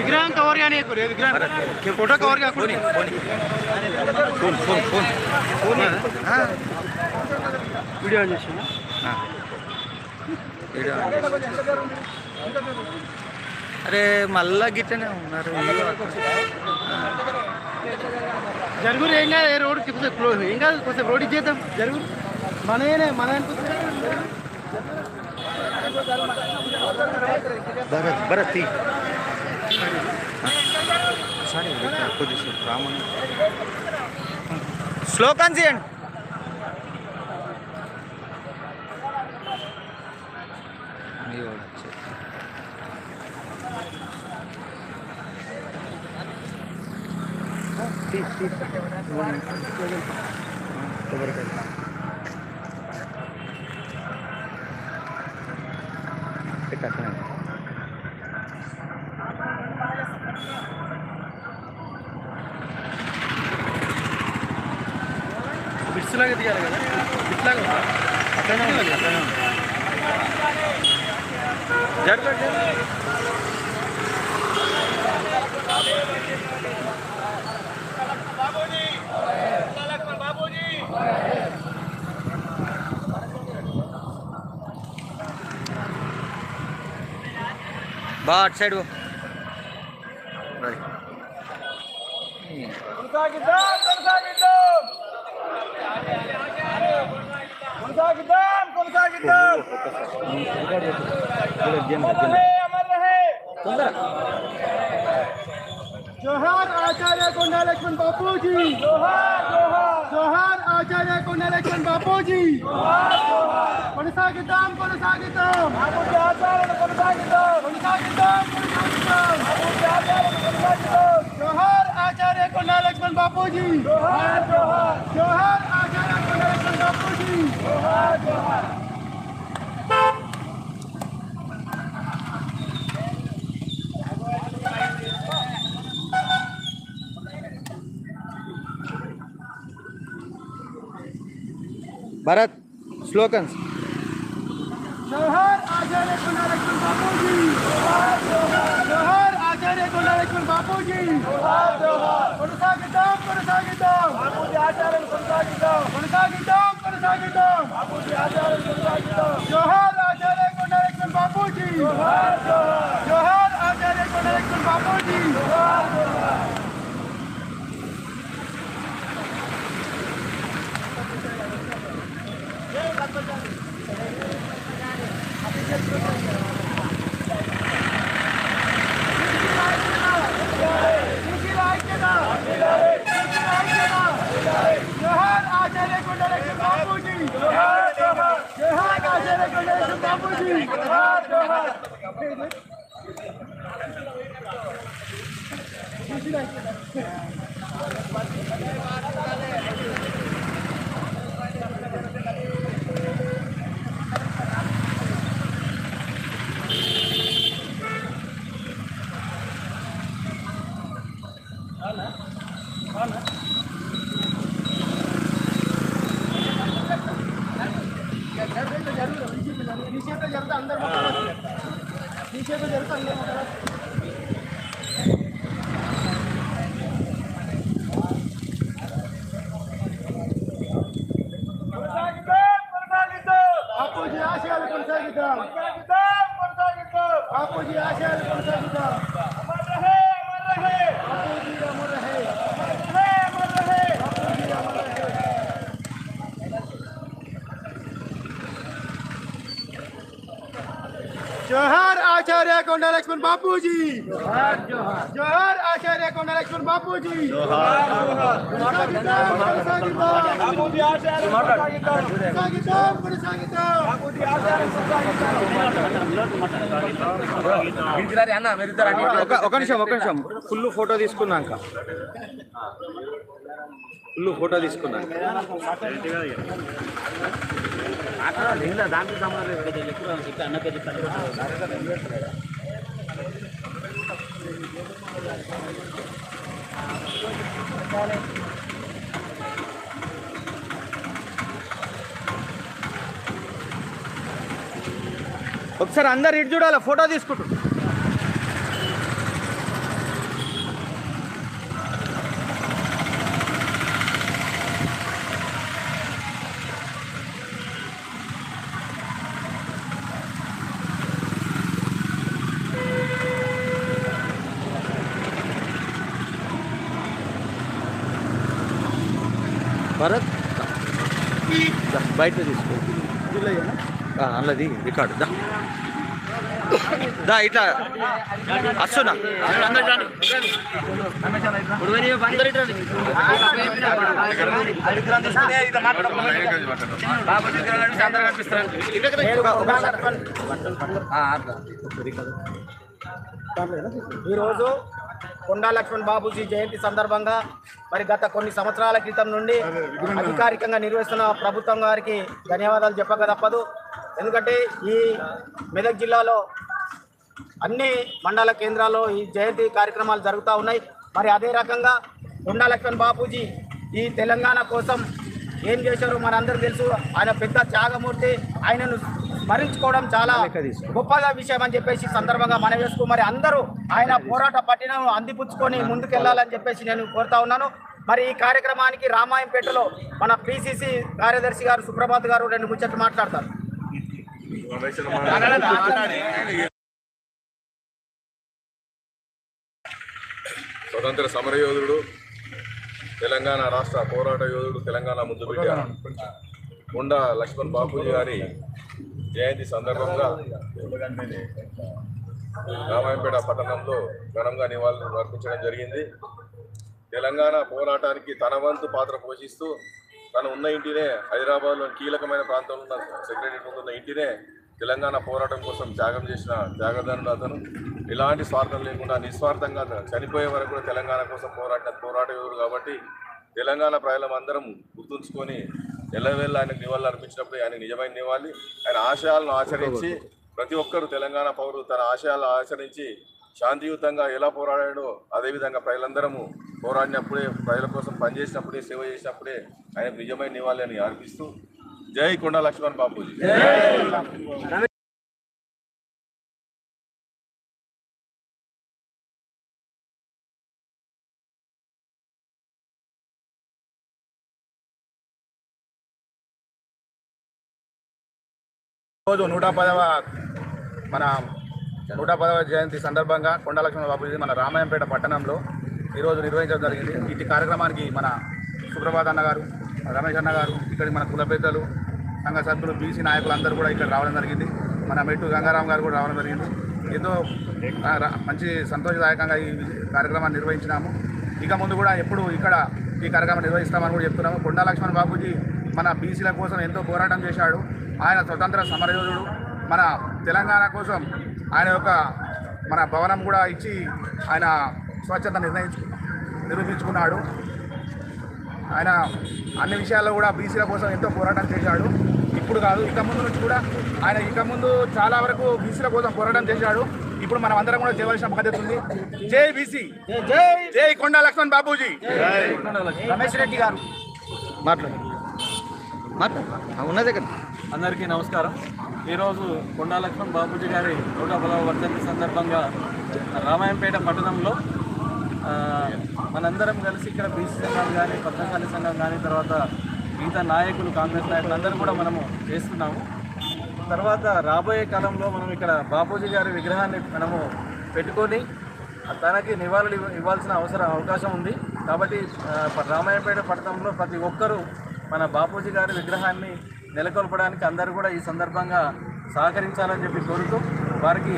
విగ్రహం కవర్ కానీ విగ్రహం. ఫోటో కవర్ కాకుండా. Phone phone phone phone video on చేసిన అరే మళ్ళా గిట్టనే ఉన్నారు. జరుగురు ఏం కాదు ఏ రోడ్ కొంచెం క్లోజ్ ఏం కాదు కొంచెం రోడ్ ఇచ్చేద్దాం జరుగురు. మనయేనే మన భరత్ భరత్. సరే కొద్దిసేపు రామన్ శ్లోకం చేయండి మీ వాడు कितना का दिया रहेगा कितना का जट कट बाबूजी बाबूजी बा आठ साइड वो राइट కొనసాగిద్దాం అమర్ రహే అమర్ రహే జోహార్ ఆచార్య కొండా లక్ష్మణ్ బాపూజీ జోహార్ జోహార్ జోహార్ ఆచార్య కొండా లక్ష్మణ్ బాపూజీ జోహార్ జోహార్ కొనసాగిద్దాం కొనసాగిద్దాం బాపూజీ ఆచార్యను కొనసాగిద్దాం కొనసాగిద్దాం కొనసాగిద్దాం బాపూజీ ఆచార్యను కొనసాగిద్దాం జోహార్ ఆచార్య కొండా లక్ష్మణ్ బాపూజీ జోహార్ జోహార్ జోహార్ ఆచార్య కొండా లక్ష్మణ్ బాపూజీ జోహార్ జోహార్ భరత్ స్లోకన్స్ జోహార్ ఆచార్య కొండా లక్ష్మణ్ బాపూజీ జోహార్ జోహార్ జోహార్ ఆచార్య కొండా లక్ష్మణ్ బాపూజీ జోహార్ జోహార్ కొనసాగిద్దాం కొనసాగిద్దాం బాపూజీ ఆచార్యం కొనసాగిద్దాం కొనసాగిద్దాం కొనసాగిద్దాం బాపూజీ ఆచార్యం కొనసాగిద్దాం జోహార్ ఆచార్య కొండా లక్ష్మణ్ బాపూజీ జోహార్ జోహార్ జోహార్ ఆచార్య కొండా లక్ష్మణ్ బాపూజీ జోహార్ జోహార్ జోహార్ ఆచార్య కొండ లక్ష్మణ్ బాపూజీ జోహార్ జోహార్ జోహార్ ఆచార్య కొండ లక్ష్మణ్ బాపూజీ జోహార్ జోహార్ నిషేధ జరుగుతా అందరూ నిషేధ జరుగుతా అందరూ బాపూజీ ఆశయాలు కొనసాగిద్దాం బాపూజీ ఆశయాలు కొనసాగిద్దాం కొండ లక్ష్మణ్ బాపూజీ జోహార్ ఆచార్య కొండ లక్ష్మణ్ బాపూజీ ఒక ఒక నిమిషం ఒక నిమిషం ఫుల్ ఫోటో తీసుకున్నాక ఫుల్ ఫోటో తీసుకున్నాక ఒకసారి అందరు ఇటు చూడాలి ఫోటో తీసుకుంటారు భరత్ బయట తీసుకో. అన్నది రికార్డు. దా. దా ఇట్లా. వస్తున్నా ఈరోజు కొండా లక్ష్మణ్ బాబుజీ జయంతి సందర్భంగా మరి గత కొన్ని సంవత్సరాల క్రితం నుండి అధికారికంగా నిర్వహిస్తున్న ప్రభుత్వం గారికి ధన్యవాదాలు చెప్పక తప్పదు. ఎందుకంటే ఈ మెదక్ జిల్లాలో అన్ని మండల కేంద్రాల్లో ఈ జయంతి కార్యక్రమాలు జరుగుతూ ఉన్నాయి. మరి అదే రకంగా కొండా లక్ష్మణ్ బాపూజీ ఈ తెలంగాణ కోసం ఏం చేశారో మనందరికీ తెలుసు. ఆయన పెద్ద త్యాగమూర్తి. ఆయనను స్మరించుకోవడం చాలా గొప్పగా విషయం అని చెప్పేసి సందర్భంగా మనం వేసుకు మరి అందరూ ఆయన పోరాట పట్టిన అందిపుచ్చుకొని ముందుకెళ్ళాలని చెప్పేసి నేను కోరుతా ఉన్నాను. మరి ఈ కార్యక్రమానికి రామాయంపేటలో మన పిసిసి కార్యదర్శి గారు సుప్రభాత్ గారు రెండు ముచ్చట్లు మాట్లాడతారు. స్వతంత్ర సమరయోధుడు తెలంగాణ రాష్ట్ర పోరాట యోధుడు తెలంగాణ ముద్దు బిడ్డ. కొండ లక్ష్మణ్ బాపూజీ గారి జయంతి సందర్భంగా రామాయంపేట పట్టణంలో ఘనంగా నివాళులు అర్పించడం జరిగింది. తెలంగాణ పోరాటానికి తన వంతు పాత్ర పోషిస్తూ తను ఉన్న ఇంటినే హైదరాబాద్లో కీలకమైన ప్రాంతంలో ఉన్న సెక్రటరీ ఉన్న ఇంటినే తెలంగాణ పోరాటం కోసం త్యాగం చేసిన త్యాగదానుడు అతను ఎలాంటి స్వార్థం లేకుండా నిస్వార్థంగా చనిపోయే వరకు కూడా తెలంగాణ కోసం పోరాడిన పోరాట కాబట్టి తెలంగాణ ప్రజలం అందరం గుర్తుంచుకొని ఎల్లవేళ ఆయనకు నివాళులు అర్పించినప్పుడు ఆయన నిజమైన నివాళి. ఆయన ఆశయాలను ఆచరించి ప్రతి ఒక్కరు తెలంగాణ పౌరులు తన ఆశయాలను ఆచరించి శాంతియుతంగా ఎలా పోరాడాడో అదేవిధంగా ప్రజలందరము పోరాడినప్పుడే ప్రజల కోసం పనిచేసినప్పుడే సేవ చేసినప్పుడే ఆయనకు నిజమైన నివాళి అని అర్పిస్తూ జై కొండ లక్ష్మణ్ బాబుజీ రోజు నూట పదవ మన నూట పదవ జయంతి సందర్భంగా కొండలక్ష్మణ బాబుజీ మన రామాయంపేట పట్టణంలో ఈరోజు నిర్వహించడం జరిగింది. ఇటు కార్యక్రమానికి మన సుప్రభాత్ అన్న గారు రమేష్ అన్న గారు ఇక్కడి మన కుల పెద్దలు సంఘ సభ్యులు బీసీ నాయకులు అందరూ కూడా ఇక్కడ రావడం జరిగింది. మన మెట్టు గంగారాం గారు కూడా రావడం జరిగింది. ఎంతో రా- మంచి సంతోషదాయకంగా ఈ కార్యక్రమాన్ని నిర్వహించినాము. ఇక ముందు కూడా ఎప్పుడు ఇక్కడ ఈ కార్యక్రమం నిర్వహిస్తామని కూడా చెప్తున్నాము. కొండా లక్ష్మణ్ బాబుజీ మన బీసీల కోసం ఎంతో పోరాటం చేశాడు. ఆయన స్వతంత్ర సమరయోధుడు. మన తెలంగాణ కోసం ఆయన యొక్క మన భవనం కూడా ఇచ్చి ఆయన స్వచ్ఛత నిర్ణయించు నిరూపించుకున్నాడు. ఆయన అన్ని విషయాల్లో కూడా బీసీల కోసం ఎంతో పోరాటం చేశాడు. ఇప్పుడు కాదు ఇక ముందు నుంచి కూడా ఆయన ఇక ముందు చాలా వరకు బీసీల కోసం పోరాటం చేశాడు. ఇప్పుడు మనం అందరం కూడా చేయవలసిన బాధ్యత ఉంది. జై బీసీ! జై జై! కొండా లక్ష్మణ్ బాబూజీ! రమేష్ రెడ్డి గారు. మాట్లాడు. మాట్లాడు. ఉన్నదే కదా. అందరికీ నమస్కారం. ఈరోజు కొండా లక్ష్మణ్ బాబూజీ గారి నూట పదవ వర్ధంతి సందర్భంగా రామాయంపేట పట్టణంలో మనందరం కలిసి ఇక్కడ బీసీ సంఘం కానీ పద్మశాలి సంఘం కానీ తర్వాత మిగతా నాయకులు కాంగ్రెస్ నాయకులు అందరూ కూడా మనము చేస్తున్నాము. తర్వాత రాబోయే కాలంలో మనం ఇక్కడ బాపూజీ గారి విగ్రహాన్ని మనము పెట్టుకొని తనకి నివాళులు ఇవ్వ- ఇవ్వాల్సిన అవసరం అవకాశం ఉంది. కాబట్టి రామాయణపేట రామాయపేట పట్టణంలో ప్రతి ఒక్కరూ మన బాపూజీ గారి విగ్రహాన్ని నెలకొల్పడానికి అందరూ కూడా ఈ సందర్భంగా సహకరించాలని చెప్పి కోరుతూ వారికి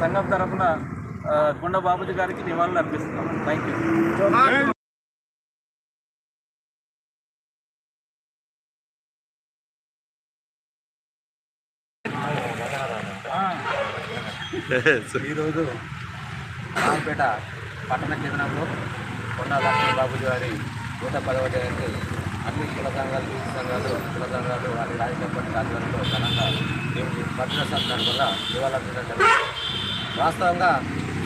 సంఘం తరఫున ఆ, కొండ గారికి నివాళులు అర్పిస్తున్నాం. థ్యాంక్ యూ ఈరోజు రామపేట పట్టణ కేంద్రంలో కొండ లక్ష్మీ బాబుజీ గారి నూట పదవ జయంతి అన్ని కుల సంఘాలు సంఘాలు కుల సంఘాలు వారి రాజకీయ పార్టీ ఆధ్వర్యంలో ఘనంగా దీనికి భద్ర సందర్భంగా నివాళులర్పించడం జరిగింది వాస్తవంగా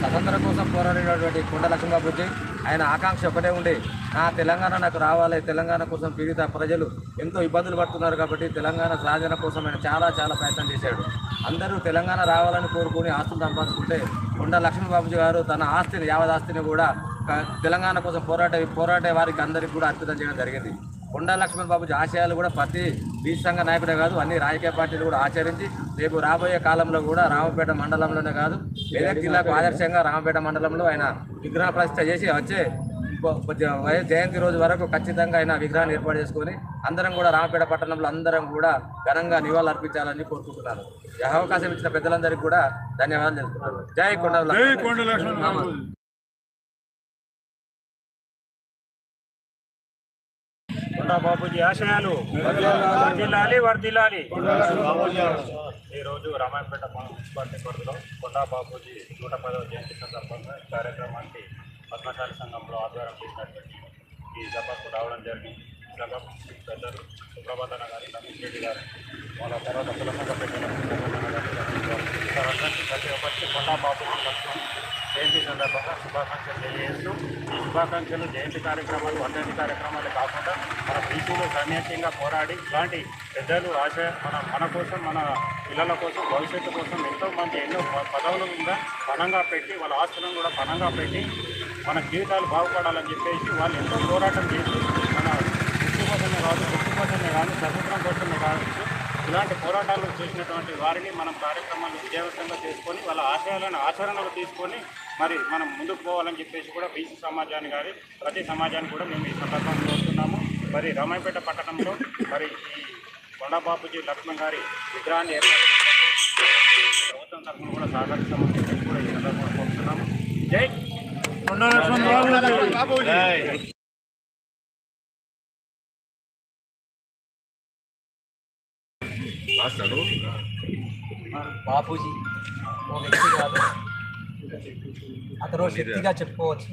స్వతంత్రం కోసం పోరాడినటువంటి కొండ లక్ష్మణ ఆయన ఆకాంక్ష ఒకటే ఉండి నా తెలంగాణ నాకు రావాలి తెలంగాణ కోసం పీడిత ప్రజలు ఎంతో ఇబ్బందులు పడుతున్నారు కాబట్టి తెలంగాణ సాధన కోసం ఆయన చాలా చాలా ప్రయత్నం చేశాడు. అందరూ తెలంగాణ రావాలని కోరుకుని ఆస్తులు సంపాదించుకుంటే కొండ లక్ష్మీబాబుజీ గారు తన ఆస్తిని యావత్ ఆస్తిని కూడా తెలంగాణ కోసం పోరాట పోరాటే వారికి అందరికీ కూడా అర్పితం చేయడం జరిగింది. కొండా లక్ష్మణ్ బాబుజీ ఆశయాలు కూడా ప్రతి బీసీ సంఘ నాయకుడే కాదు అన్ని రాజకీయ పార్టీలు కూడా ఆచరించి రేపు రాబోయే కాలంలో కూడా రామపేట మండలంలోనే కాదు మెదక్ జిల్లాకు ఆదర్శంగా రామపేట మండలంలో ఆయన విగ్రహ ప్రతిష్ట చేసి వచ్చే జయంతి రోజు వరకు ఖచ్చితంగా ఆయన విగ్రహాన్ని ఏర్పాటు చేసుకొని అందరం కూడా రామపేట పట్టణంలో అందరం కూడా ఘనంగా నివాళులు అర్పించాలని కోరుకుంటున్నాను ఈ అవకాశం ఇచ్చిన పెద్దలందరికీ కూడా ధన్యవాదాలు తెలుపుతున్నాను. జై కొండ కొండా బాబుజీ? ఆశయాలు. వర్దిల్లాలి వర్దిల్లాలి. ఈరోజు రామాయపేట మున్సిపాలిటీ పరిధిలో కొండా బాబుజీ నూట పదవ జయంతి సందర్భంగా ఈ కార్యక్రమానికి పద్మశాలి సంఘంలో ఆధ్వర్యం చేసినటువంటి ఈ సభకు రావడం జరిగింది. ఈ సభకు పెద్దలు సుప్రభాతన గారి రమేష్ రెడ్డి గారు వాళ్ళ తర్వాత కులమొక్క పెట్టిన రమేష్ గారు ప్రతి ఒక్కరికి కొండా బాబుజీ జయంతి సందర్భంగా శుభాకాంక్షలు తెలియజేస్తూ ఈ శుభాకాంక్షలు జయంతి కార్యక్రమాలు వర్ధంతి కార్యక్రమాలు కాకుండా మన బీసీలు సన్యాసంగా పోరాడి ఇలాంటి పెద్దలు ఆశ మన మన కోసం మన పిల్లల కోసం భవిష్యత్తు కోసం ఎంతో మంది ఎన్నో పదవులు కూడా పణంగా పెట్టి వాళ్ళ ఆస్తులను కూడా పణంగా పెట్టి మన జీవితాలు బాగుపడాలని చెప్పేసి వాళ్ళు ఎంతో పోరాటం చేసి మన వృత్తి కోసమే కాదు వృత్తి కోసమే కానీ స్వతంత్రం కోసమే కావచ్చు ఇలాంటి పోరాటాలు చేసినటువంటి వారిని మనం కార్యక్రమాలు విజయవంతంగా చేసుకొని వాళ్ళ ఆశయాలను ఆచరణలో తీసుకొని మరి మనం ముందుకు పోవాలని చెప్పేసి కూడా బీసీ సమాజాన్ని కానీ ప్రతి సమాజాన్ని కూడా మేము ఈ సందర్భంగా మరి రామాయపేట పట్టణంలో మరి ఈ కొండబాబుజీ లక్ష్మణ్ గారి విగ్రహాన్ని ఏర్పాటు ప్రభుత్వం తరఫున కూడా సహకరిస్తామని చెప్పేసి కూడా ఈ సందర్భంగా కోరుతున్నాము. జై బాపూజీ. ఓ వ్యక్తి కాదు. అతను శక్తిగా చెప్పుకోవచ్చు.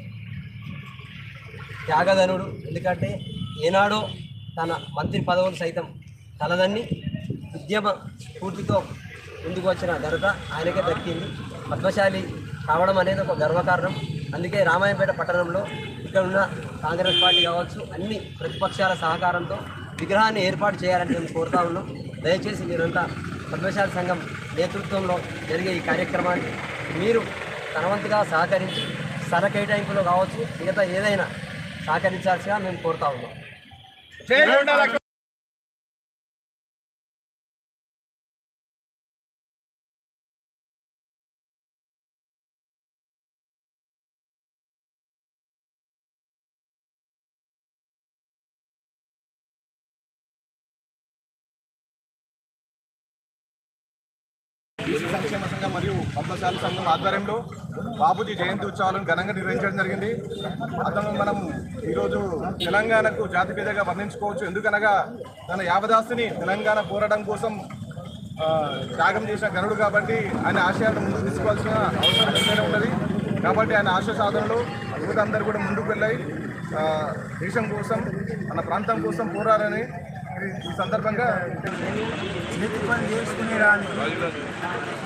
త్యాగధనుడు. ఎందుకంటే ఏనాడో తన మంత్రి పదవులు సైతం తలదన్ని ఉద్యమ స్ఫూర్తితో ముందుకు వచ్చిన ఘనత ఆయనకే దక్కింది. పద్మశాలి కావడం అనేది ఒక గర్వకారణం. అందుకే రామాయణపేట పట్టణంలో ఇక్కడ ఉన్న కాంగ్రెస్ పార్టీ కావచ్చు అన్ని ప్రతిపక్షాల సహకారంతో విగ్రహాన్ని ఏర్పాటు చేయాలని మేము కోరుతా ఉన్నాం. దయచేసి మీరంతా పద్మశాలి సంఘం నేతృత్వంలో జరిగే ఈ కార్యక్రమాన్ని మీరు తనవంతుగా సహకరించి స్థల కేటాయింపులో కావచ్చు మిగతా ఏదైనా సహకరించాల్సిగా మేము కోరుతా ఉన్నాం. బీసీ పద్మశాల సంఘం ఆధ్వర్యంలో బాబుజీ జయంతి ఉత్సవాలను ఘనంగా నిర్వహించడం జరిగింది. అతను మనం ఈరోజు తెలంగాణకు జాతిపేదగా వర్ణించుకోవచ్చు. ఎందుకనగా తన యావదాస్తిని తెలంగాణ పోరాటం కోసం త్యాగం చేసిన గనుడు కాబట్టి ఆయన ఆశయాలను ముందుకు తీసుకోవాల్సిన అవసరం ఎంతైనా ఉన్నది. కాబట్టి ఆయన ఆశయ సాధనలో యువత అందరూ కూడా ముందుకు వెళ్ళాయి. దేశం కోసం మన ప్రాంతం కోసం పోరాడని ఈ సందర్భంగా చేతి పని చేసుకునేదానికి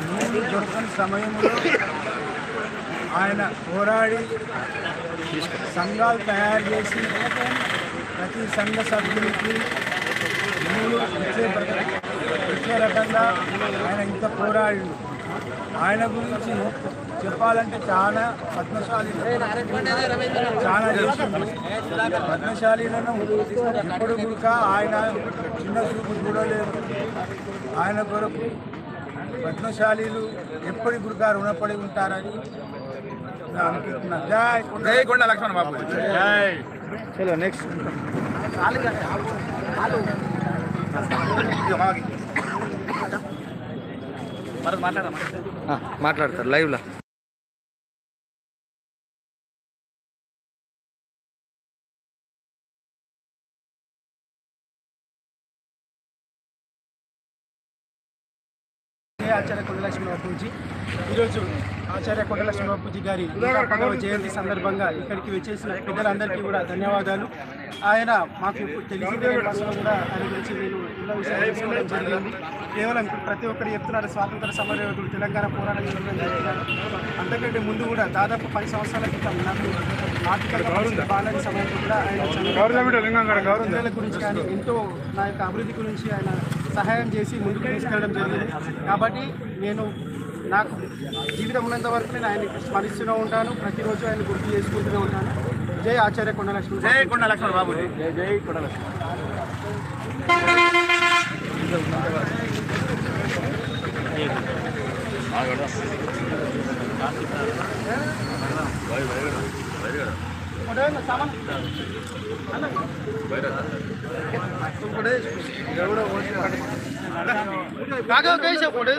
నీళ్ళు దొరకని సమయంలో ఆయన పోరాడి సంఘాలు తయారు చేసి ప్రతి సంఘ సభ్యులకి నీళ్ళు ఇచ్చే ఇచ్చే రకంగా ఆయన ఇంత పోరాడి ఆయన గురించి చెప్పాలంటే చాలా పద్మశాలి చాలా చేసింది పద్మశాలీలను ఇప్పుడు కూడా ఆయన చిన్న చూపు చూడలేదు. ఆయన కొరకు పద్మశాలీలు ఎప్పటి గురిగా రుణపడి ఉంటారని నేను అనుకుంటున్నా. జై కొండ జై కొండ లక్ష్మణ బాబు. జై. చలో నెక్స్ట్ మాట్లాడతారు లైవ్లో. ఆచార్య కొండలక్ష్మి బాపూజీ ఈరోజు ఆచార్య కొండలక్ష్మి బాపూజీ గారి పదవ జయంతి సందర్భంగా ఇక్కడికి వచ్చేసిన పెద్దలందరికీ కూడా ధన్యవాదాలు. ఆయన మాకు తెలిసి కూడా ఆయన గురించి నేను ఎన్నో విషయాలు తెలుసుకోవడం జరిగింది. కేవలం ప్రతి ఒక్కరు చెప్తున్నారు స్వాతంత్ర సమరయోధులు తెలంగాణ పోరాటం చేయడం జరిగినారు అంతకంటే ముందు కూడా దాదాపు పది సంవత్సరాల క్రితం నాకు సమయంలో కూడా ఆయన పిల్లల గురించి కానీ ఎంతో నా యొక్క అభివృద్ధి గురించి ఆయన సహాయం చేసి ముందుకు తీసుకెళ్ళడం జరిగింది. కాబట్టి నేను నాకు జీవితం ఉన్నంత వరకు నేను ఆయన స్మరిస్తూనే ఉంటాను. ప్రతిరోజు ఆయన గుర్తు చేసుకుంటూనే ఉంటాను. జై ఆచార్య కొండలక్ష్మి. జై కొండ లక్ష్మణ బాబు జై జై కొండలక్ష్మి. కాకా कैसे फोटो